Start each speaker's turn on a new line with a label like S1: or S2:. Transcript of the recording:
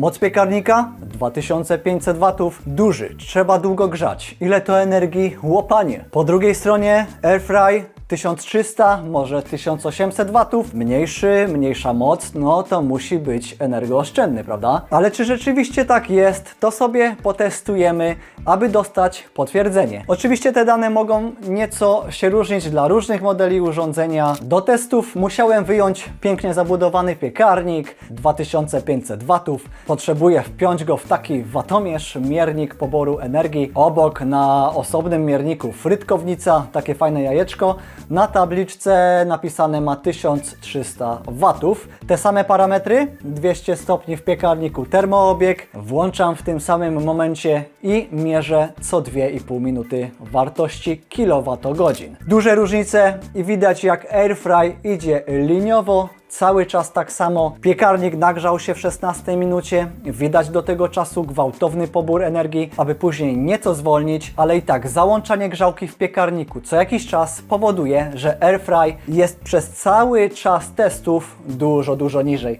S1: Moc piekarnika 2500 watów, duży, trzeba długo grzać. Ile to energii? Łopanie. Po drugiej stronie airfry 1300, może 1800 watów, mniejszy, mniejsza moc, no to musi być energooszczędny, prawda? Ale czy rzeczywiście tak jest, to sobie potestujemy, aby dostać potwierdzenie. Oczywiście te dane mogą nieco się różnić dla różnych modeli urządzenia. Do testów musiałem wyjąć pięknie zabudowany piekarnik 2500 watów. Potrzebuję wpiąć go w taki watomierz, miernik poboru energii. Obok na osobnym mierniku frytkownica, takie fajne jajeczko. Na tabliczce napisane ma 1300 watów. Te same parametry, 200 stopni w piekarniku termoobieg. Włączam w tym samym momencie i mierzę co 2,5 minuty wartości kilowatogodzin. Duże różnice i widać jak airfry idzie liniowo, Cały czas tak samo. Piekarnik nagrzał się w 16 minucie. Widać do tego czasu gwałtowny pobór energii, aby później nieco zwolnić, ale i tak załączanie grzałki w piekarniku co jakiś czas powoduje, że airfry jest przez cały czas testów dużo, dużo niżej.